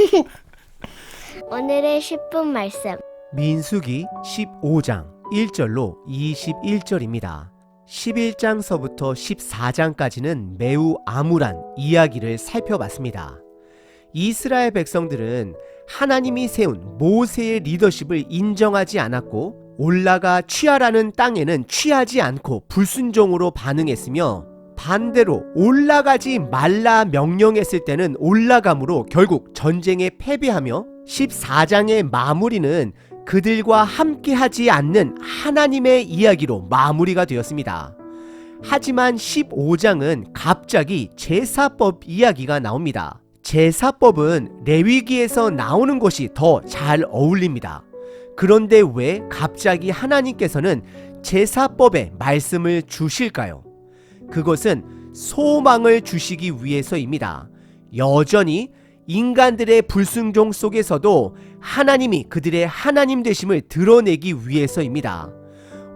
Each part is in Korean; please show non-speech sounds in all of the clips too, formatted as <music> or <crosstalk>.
<laughs> 오늘의 10분 말씀. 민수기 15장 1절로 21절입니다. 11장서부터 14장까지는 매우 암울한 이야기를 살펴봤습니다. 이스라엘 백성들은 하나님이 세운 모세의 리더십을 인정하지 않았고 올라가 취하라는 땅에는 취하지 않고 불순종으로 반응했으며 반대로 올라가지 말라 명령했을 때는 올라감으로 결국 전쟁에 패배하며 14장의 마무리는 그들과 함께 하지 않는 하나님의 이야기로 마무리가 되었습니다. 하지만 15장은 갑자기 제사법 이야기가 나옵니다. 제사법은 레위기에서 나오는 것이 더 잘 어울립니다. 그런데 왜 갑자기 하나님께서는 제사법의 말씀을 주실까요? 그것은 소망을 주시기 위해서입니다. 여전히 인간들의 불순종 속에서도 하나님이 그들의 하나님 되심을 드러내기 위해서입니다.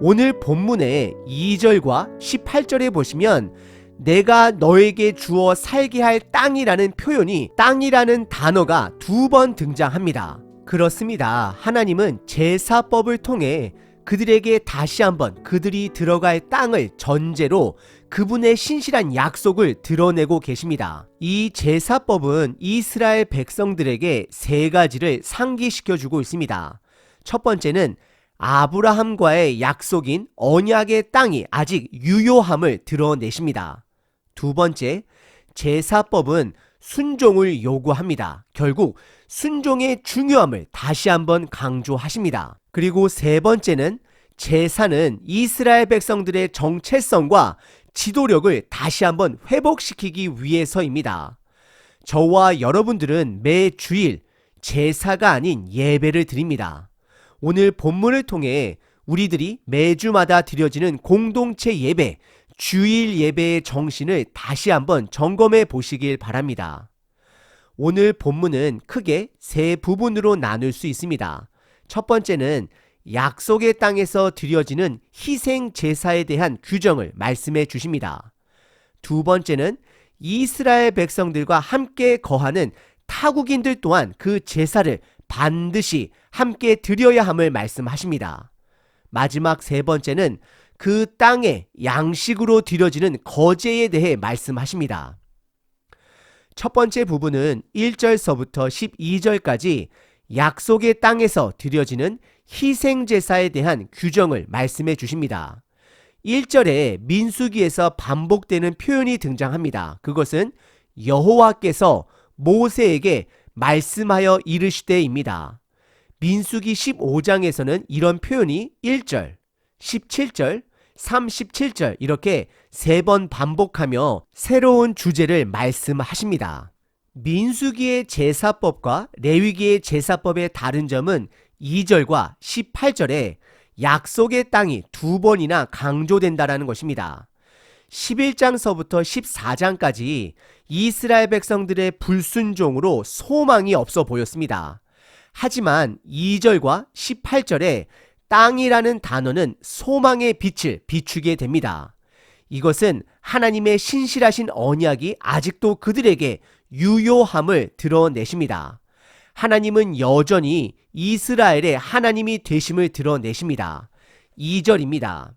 오늘 본문의 2절과 18절에 보시면 내가 너에게 주어 살게 할 땅이라는 표현이 땅이라는 단어가 두 번 등장합니다. 그렇습니다. 하나님은 제사법을 통해 그들에게 다시 한번 그들이 들어갈 땅을 전제로 그분의 신실한 약속을 드러내고 계십니다. 이 제사법은 이스라엘 백성들에게 세 가지를 상기시켜 주고 있습니다. 첫 번째는 아브라함과의 약속인 언약의 땅이 아직 유효함을 드러내십니다. 두 번째, 제사법은 순종을 요구합니다. 결국 순종의 중요함을 다시 한번 강조하십니다. 그리고 세 번째는 제사는 이스라엘 백성들의 정체성과 지도력을 다시 한번 회복시키기 위해서입니다. 저와 여러분들은 매 주일 제사가 아닌 예배를 드립니다. 오늘 본문을 통해 우리들이 매주마다 드려지는 공동체 예배, 주일 예배의 정신을 다시 한번 점검해 보시길 바랍니다. 오늘 본문은 크게 세 부분으로 나눌 수 있습니다. 첫 번째는 약속의 땅에서 드려지는 희생 제사에 대한 규정을 말씀해 주십니다. 두 번째는 이스라엘 백성들과 함께 거하는 타국인들 또한 그 제사를 반드시 함께 드려야 함을 말씀하십니다. 마지막 세 번째는 그 땅에 양식으로 드려지는 거제에 대해 말씀하십니다. 첫 번째 부분은 1절서부터 12절까지 약속의 땅에서 드려지는 희생제사에 대한 규정을 말씀해 주십니다. 1절에 민수기에서 반복되는 표현이 등장합니다. 그것은 여호와께서 모세에게 말씀하여 이르시되입니다. 민수기 15장에서는 이런 표현이 1절, 17절, 37절 이렇게 세 번 반복하며 새로운 주제를 말씀하십니다. 민수기의 제사법과 레위기의 제사법의 다른 점은 2절과 18절에 약속의 땅이 두 번이나 강조된다라는 것입니다. 11장서부터 14장까지 이스라엘 백성들의 불순종으로 소망이 없어 보였습니다. 하지만 2절과 18절에 땅이라는 단어는 소망의 빛을 비추게 됩니다. 이것은 하나님의 신실하신 언약이 아직도 그들에게 유효함을 드러내십니다. 하나님은 여전히 이스라엘의 하나님이 되심을 드러내십니다. 2절입니다.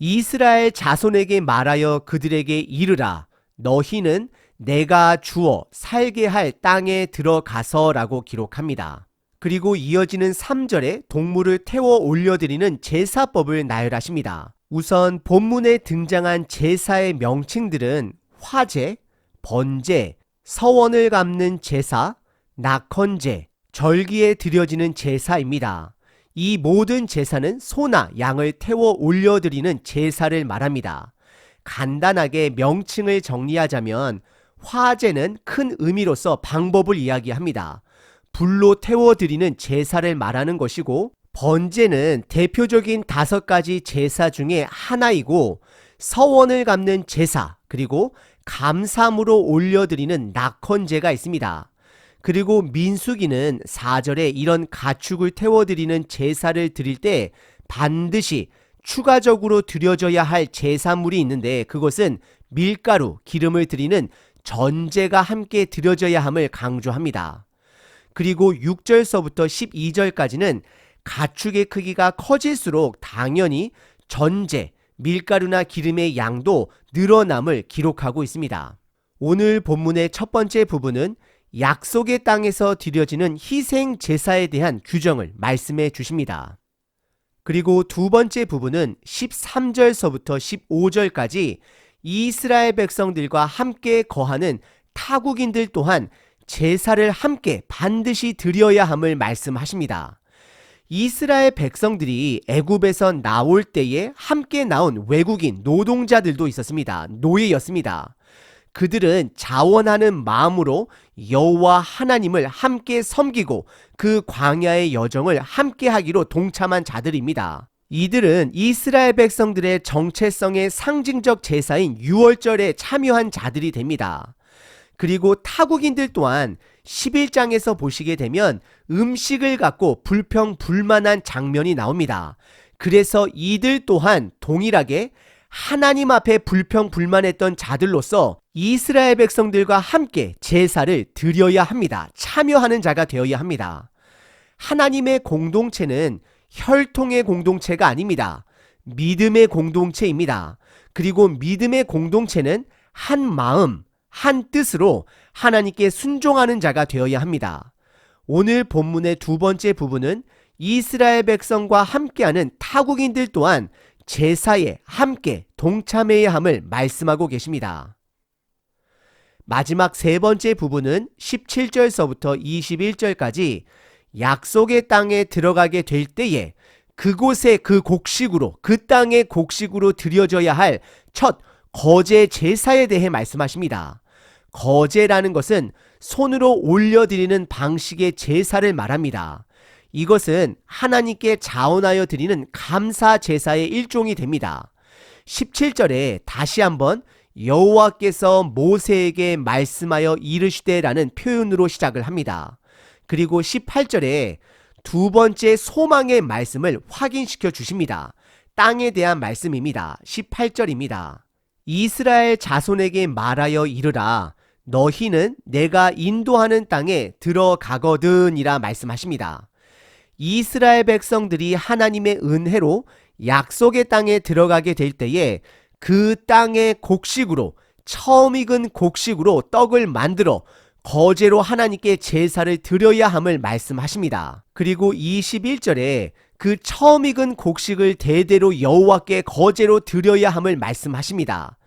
이스라엘 자손에게 말하여 그들에게 이르라. 너희는 내가 주어 살게 할 땅에 들어가서라고 기록합니다. 그리고 이어지는 3절에 동물을 태워 올려드리는 제사법을 나열하십니다. 우선 본문에 등장한 제사의 명칭들은 화제, 번제, 서원을 갚는 제사, 낙헌제, 절기에 드려지는 제사입니다. 이 모든 제사는 소나 양을 태워 올려드리는 제사를 말합니다. 간단하게 명칭을 정리하자면 화제는 큰 의미로서 방법을 이야기합니다. 불로 태워드리는 제사를 말하는 것이고 번제는 대표적인 다섯 가지 제사 중에 하나이고 서원을 갚는 제사 그리고 감사무로 올려드리는 낙헌제가 있습니다. 그리고 민수기는 4절에 이런 가축을 태워드리는 제사를 드릴 때 반드시 추가적으로 드려져야 할 제사물이 있는데 그것은 밀가루, 기름을 드리는 전제가 함께 드려져야 함을 강조합니다. 그리고 6절서부터 12절까지는 가축의 크기가 커질수록 당연히 전제, 밀가루나 기름의 양도 늘어남을 기록하고 있습니다. 오늘 본문의 첫 번째 부분은 약속의 땅에서 드려지는 희생 제사에 대한 규정을 말씀해 주십니다. 그리고 두 번째 부분은 13절서부터 15절까지 이스라엘 백성들과 함께 거하는 타국인들 또한 제사를 함께 반드시 드려야 함을 말씀하십니다. 이스라엘 백성들이 애굽에서 나올 때에 함께 나온 외국인 노동자들도 있었습니다. 노예였습니다. 그들은 자원하는 마음으로 여호와 하나님을 함께 섬기고 그 광야의 여정을 함께 하기로 동참한 자들입니다. 이들은 이스라엘 백성들의 정체성의 상징적 제사인 유월절에 참여한 자들이 됩니다. 그리고 타국인들 또한 11장에서 보시게 되면 음식을 갖고 불평 불만한 장면이 나옵니다. 그래서 이들 또한 동일하게 하나님 앞에 불평 불만했던 자들로서 이스라엘 백성들과 함께 제사를 드려야 합니다. 참여하는 자가 되어야 합니다. 하나님의 공동체는 혈통의 공동체가 아닙니다. 믿음의 공동체입니다. 그리고 믿음의 공동체는 한 마음, 한 뜻으로 하나님께 순종하는 자가 되어야 합니다. 오늘 본문의 두 번째 부분은 이스라엘 백성과 함께하는 타국인들 또한 제사에 함께 동참해야 함을 말씀하고 계십니다. 마지막 세 번째 부분은 17절서부터 21절까지 약속의 땅에 들어가게 될 때에 그곳의 그 곡식으로 그 땅의 곡식으로 드려져야 할 첫 거제 제사에 대해 말씀하십니다. 거제라는 것은 손으로 올려드리는 방식의 제사를 말합니다. 이것은 하나님께 자원하여 드리는 감사 제사의 일종이 됩니다. 17절에 다시 한번 여호와께서 모세에게 말씀하여 이르시되라는 표현으로 시작을 합니다. 그리고 18절에 두 번째 소망의 말씀을 확인시켜 주십니다. 땅에 대한 말씀입니다. 18절입니다. 이스라엘 자손에게 말하여 이르라. 너희는 내가 인도하는 땅에 들어가거든이라 말씀하십니다. 이스라엘 백성들이 하나님의 은혜로 약속의 땅에 들어가게 될 때에 그 땅의 곡식으로 처음 익은 곡식으로 떡을 만들어 거제로 하나님께 제사를 드려야 함을 말씀하십니다. 그리고 21절에 그 처음 익은 곡식을 대대로 여호와께 거제로 드려야 함을 말씀하십니다.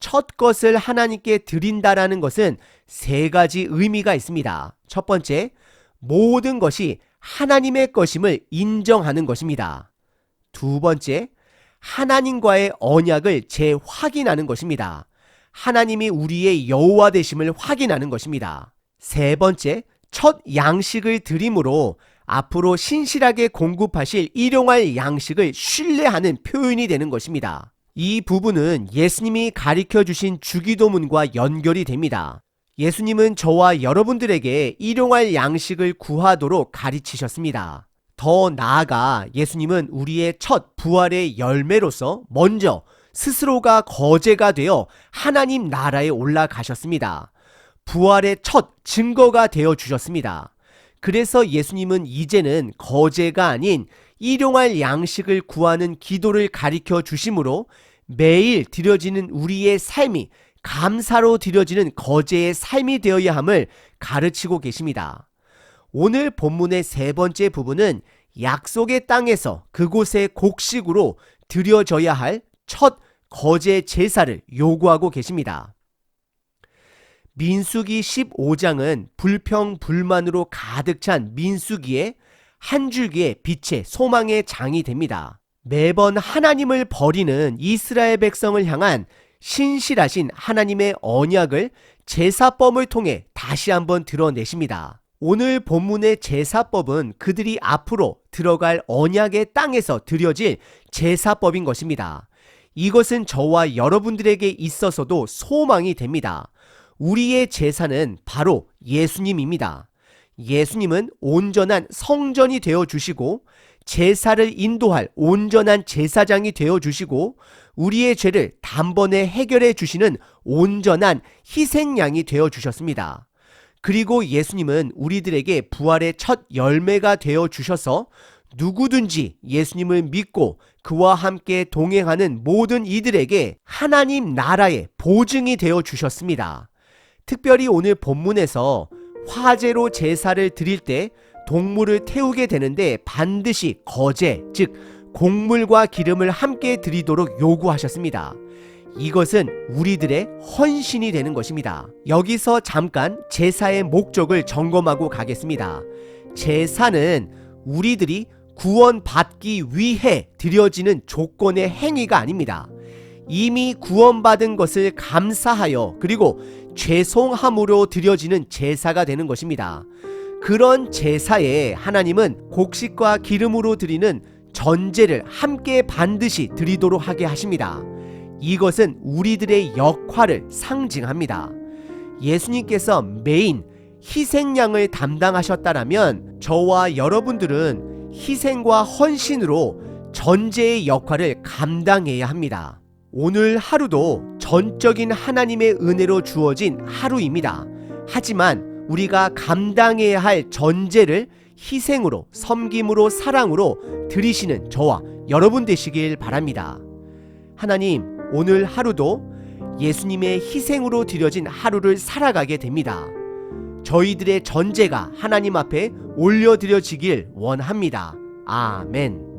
첫 것을 하나님께 드린다라는 것은 세 가지 의미가 있습니다. 첫 번째, 모든 것이 하나님의 것임을 인정하는 것입니다. 두 번째, 하나님과의 언약을 재확인하는 것입니다. 하나님이 우리의 여호와 되심을 확인하는 것입니다. 세 번째, 첫 양식을 드림으로 앞으로 신실하게 공급하실 일용할 양식을 신뢰하는 표현이 되는 것입니다. 이 부분은 예수님이 가르쳐 주신 주기도문과 연결이 됩니다. 예수님은 저와 여러분들에게 일용할 양식을 구하도록 가르치셨습니다. 더 나아가 예수님은 우리의 첫 부활의 열매로서 먼저 스스로가 거제가 되어 하나님 나라에 올라가셨습니다. 부활의 첫 증거가 되어 주셨습니다. 그래서 예수님은 이제는 거제가 아닌 일용할 양식을 구하는 기도를 가리켜 주심으로 매일 드려지는 우리의 삶이 감사로 드려지는 거제의 삶이 되어야 함을 가르치고 계십니다. 오늘 본문의 세 번째 부분은 약속의 땅에서 그곳의 곡식으로 드려져야 할 첫 거제 제사를 요구하고 계십니다. 민수기 15장은 불평 불만으로 가득 찬 민수기의 한 줄기의 빛의 소망의 장이 됩니다. 매번 하나님을 버리는 이스라엘 백성을 향한 신실하신 하나님의 언약을 제사법을 통해 다시 한번 드러내십니다. 오늘 본문의 제사법은 그들이 앞으로 들어갈 언약의 땅에서 드려질 제사법인 것입니다. 이것은 저와 여러분들에게 있어서도 소망이 됩니다. 우리의 제사는 바로 예수님입니다. 예수님은 온전한 성전이 되어 주시고 제사를 인도할 온전한 제사장이 되어 주시고 우리의 죄를 단번에 해결해 주시는 온전한 희생양이 되어 주셨습니다. 그리고 예수님은 우리들에게 부활의 첫 열매가 되어 주셔서 누구든지 예수님을 믿고 그와 함께 동행하는 모든 이들에게 하나님 나라의 보증이 되어 주셨습니다. 특별히 오늘 본문에서 화제로 제사를 드릴 때 동물을 태우게 되는데 반드시 거제, 즉 곡물과 기름을 함께 드리도록 요구하셨습니다. 이것은 우리들의 헌신이 되는 것입니다. 여기서 잠깐 제사의 목적을 점검하고 가겠습니다. 제사는 우리들이 구원받기 위해 드려지는 조건의 행위가 아닙니다. 이미 구원받은 것을 감사하여 그리고 죄송함으로 드려지는 제사가 되는 것입니다. 그런 제사에 하나님은 곡식과 기름으로 드리는 전제를 함께 반드시 드리도록 하게 하십니다. 이것은 우리들의 역할을 상징합니다. 예수님께서 메인 희생양을 담당하셨다라면 저와 여러분들은 희생과 헌신으로 전제의 역할을 감당해야 합니다. 오늘 하루도 전적인 하나님의 은혜로 주어진 하루입니다. 하지만 우리가 감당해야 할 전제를 희생으로, 섬김으로, 사랑으로 드리시는 저와 여러분 되시길 바랍니다. 하나님, 오늘 하루도 예수님의 희생으로 드려진 하루를 살아가게 됩니다. 저희들의 전제가 하나님 앞에 올려드려지길 원합니다. 아멘.